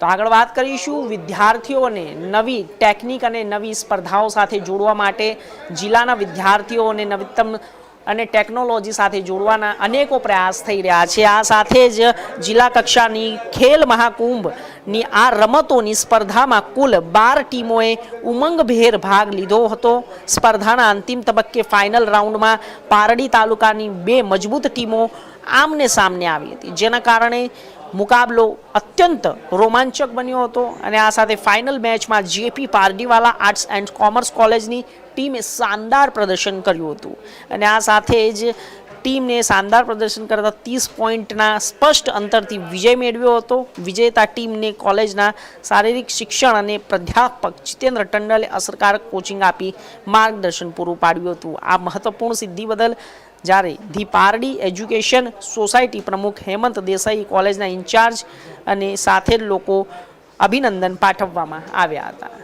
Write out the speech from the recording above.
તો આગળ વાત કરીશું વિદ્યાર્થીઓને નવી ટેકનિક અને નવી સ્પર્ધાઓ સાથે જોડવા માટે. જિલ્લાના વિદ્યાર્થીઓને નવીનતમ અને ટેકનોલોજી સાથે જોડવાના અનેકો પ્રયાસ થઈ રહ્યા છે. આ સાથે જ જિલ્લા કક્ષાની ખેલ મહાકુંભની આ રમતોની સ્પર્ધામાં કુલ બાર ટીમોએ ઉમંગભેર ભાગ લીધો હતો. સ્પર્ધાના અંતિમ તબક્કે ફાઇનલ રાઉન્ડમાં પારડી તાલુકાની બે મજબૂત ટીમો આમને સામને આવી હતી. જેના કારણે મુકાબલો અત્યંત રોમાંચક બન્યો હતો અને આ સાથે ફાઇનલ મેચમાં JP Pardiwala arts and commerce કોલેજની ટીમે શાનદાર પ્રદર્શન કર્યું હતું. અને આ સાથે જ ટીમને શાનદાર પ્રદર્શન કરતા ત્રીસ પોઈન્ટના સ્પષ્ટ અંતરથી વિજય મેળવ્યો હતો. વિજેતા ટીમને કોલેજના શારીરિક શિક્ષણ અને પ્રાધ્યાપક જીતેન્દ્ર ટંડલે અસરકારક કોચિંગ આપી માર્ગદર્શન પૂરું પાડ્યું હતું. આ મહત્વપૂર્ણ સિદ્ધિ બદલ જ્યારે ધી પારડી એજ્યુકેશન સોસાયટી પ્રમુખ હેમંત દેસાઈ કોલેજના ઇન્ચાર્જ અને સાથે જ લોકો અભિનંદન પાઠવવામાં આવ્યા હતા.